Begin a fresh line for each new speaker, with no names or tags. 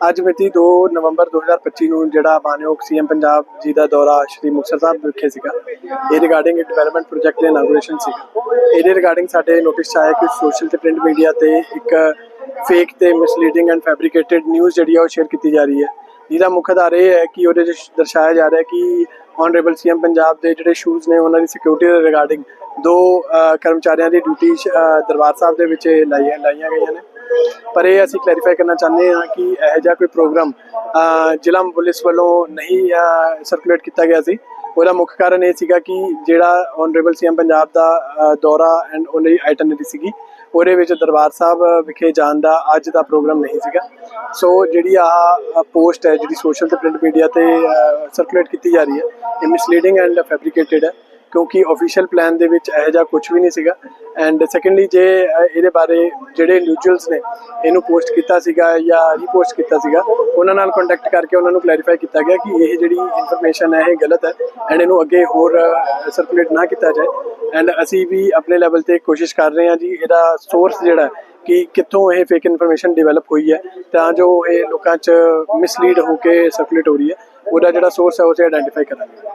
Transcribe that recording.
ਅੱਜ ਮਿਤੀ 2 ਨਵੰਬਰ 2025 ਨੂੰ ਜਿਹੜਾ ਮਾਨਯੋਗ ਸੀਐਮ ਪੰਜਾਬ ਜੀ ਦਾ ਦੌਰਾ ਸ਼੍ਰੀ ਮੁਕਤਸਰ ਸਾਹਿਬ ਵਿਖੇ ਸੀਗਾ। ਇਹ ਰਿਗਾਰਡਿੰਗ ਡਿਵੈਲਪਮੈਂਟ ਪ੍ਰੋਜੈਕਟ ਦੇ ਇਨਾਗੂਰੇਸ਼ਨ ਸੀਗਾ। ਇਹਦੇ ਰਿਗਾਰਡਿੰਗ ਸਾਡੇ ਨੋਟਿਸ 'ਚ ਆਇਆ ਕਿ ਸੋਸ਼ਲ ਤੇ ਪ੍ਰਿੰਟ ਮੀਡੀਆ ਤੇ ਇੱਕ ਫੇਕ ਤੇ ਮਿਸਲੀਡਿੰਗ ਐਂਡ ਫੈਬਰੀਕੇਟਡ ਨਿਊਜ਼ ਜਿਹੜੀ ਆ ਉਹ ਸ਼ੇਅਰ ਕੀਤੀ ਜਾ ਰਹੀ ਹੈ। ਜਿਹਦਾ ਮੁੱਖ ਆਧਾਰ ਇਹ ਹੈ ਕਿ ਉਹਦੇ 'ਚ ਦਰਸਾਇਆ ਜਾ ਰਿਹਾ ਹੈ ਕਿ ਆਨਰੇਬਲ ਸੀਐਮ ਪੰਜਾਬ ਦੇ ਜਿਹੜੇ ਸ਼ੂਜ਼ ਨੇ ਉਹਨਾਂ ਦੀ ਸਿਕਿਉਰਿਟੀ ਦੇ ਰਿਗਾਰਡਿੰਗ ਦੋ ਕਰਮਚਾਰੀਆਂ ਦੀ ਡਿਊਟੀ ਦਰਬਾਰ ਸਾਹਿਬ ਦੇ ਵਿੱਚ ਲਾਈਆਂ ਲਾਈਆਂ ਗਈਆਂ ਨੇ। ਪਰ ਇਹ ਅਸੀਂ ਕਲੈਰੀਫਾਈ ਕਰਨਾ ਚਾਹੁੰਦੇ ਹਾਂ ਕਿ ਇਹੋ ਜਿਹਾ ਕੋਈ ਪ੍ਰੋਗਰਾਮ ਜ਼ਿਲ੍ਹਾ ਪੁਲਿਸ ਵੱਲੋਂ ਨਹੀਂ ਸਰਕੂਲੇਟ ਕੀਤਾ ਗਿਆ ਸੀ। ਉਹਦਾ ਮੁੱਖ ਕਾਰਨ ਇਹ ਸੀਗਾ ਕਿ ਜਿਹੜਾ ਆਨਰੇਬਲ ਸੀਐਮ ਪੰਜਾਬ ਦਾ ਦੌਰਾ ਐਂਡ ਉਹਦੀ ਆਈਟਨਰੀ ਸੀਗੀ, ਉਹਦੇ ਵਿੱਚ ਦਰਬਾਰ ਸਾਹਿਬ ਵਿਖੇ ਜਾਣ ਦਾ ਅੱਜ ਦਾ ਪ੍ਰੋਗਰਾਮ ਨਹੀਂ ਸੀਗਾ। ਸੋ ਜਿਹੜੀ ਆ ਪੋਸਟ ਹੈ, ਜਿਹੜੀ ਸੋਸ਼ਲ ਤੇ ਪ੍ਰਿੰਟ ਮੀਡੀਆ ਤੇ ਸਰਕੂਲੇਟ ਕੀਤੀ ਜਾ ਰਹੀ ਹੈ, ਇਹ ਮਿਸਲੀਡਿੰਗ ਐਂਡ ਫੈਬਰੀਕੇਟਡ ਹੈ। ਕਿਉਂਕਿ ਆਫੀਸ਼ੀਅਲ ਪਲਾਨ ਦੇ ਵਿੱਚ ਇਹੋ ਜਿਹਾ ਕੁਝ ਵੀ ਨਹੀਂ ਸੀਗਾ। ਐਂਡ ਸੈਕੰਡਲੀ ਜੇ ਇਹਦੇ ਬਾਰੇ ਜਿਹੜੇ ਇੰਡੀਵਿਜੂਅਲਸ ਨੇ, ਇਹਨੂੰ ਪੋਸਟ ਕੀਤਾ ਸੀਗਾ ਜਾਂ ਰੀਪੋਸਟ ਕੀਤਾ ਸੀਗਾ, ਉਹਨਾਂ ਨਾਲ ਕੰਟੈਕਟ ਕਰਕੇ ਉਹਨਾਂ ਨੂੰ ਕਲੈਰੀਫਾਈ ਕੀਤਾ ਗਿਆ ਕਿ ਇਹ ਜਿਹੜੀ ਇਨਫੋਰਮੇਸ਼ਨ ਹੈ, ਇਹ ਗਲਤ ਹੈ ਐਂਡ ਇਹਨੂੰ ਅੱਗੇ ਹੋਰ ਸਰਕੂਲੇਟ ਨਾ ਕੀਤਾ ਜਾਏ। ਐਂਡ ਅਸੀਂ ਵੀ ਆਪਣੇ ਲੈਵਲ ਤੇ ਕੋਸ਼ਿਸ਼ ਕਰ ਰਹੇ ਹਾਂ ਜੀ, ਇਹਦਾ ਸੋਰਸ ਜਿਹੜਾ ਕਿ ਕਿੱਥੋਂ ਇਹ ਫੇਕ ਇਨਫੋਰਮੇਸ਼ਨ ਡਿਵੈਲਪ ਹੋਈ ਹੈ। ਤਾਂ ਜੋ ਇਹ ਲੋਕਾਂ 'ਚ ਮਿਸਲੀਡ ਹੋ ਕੇ ਸਰਕੂਲੇਟ ਹੋ ਰਹੀ ਹੈ, ਉਹਦਾ ਜਿਹੜਾ ਸੋਰਸ ਹੈ ਉਸੇ ਆਇਡੈਂਟੀਫਾਈ ਕਰਾਂਗੇ।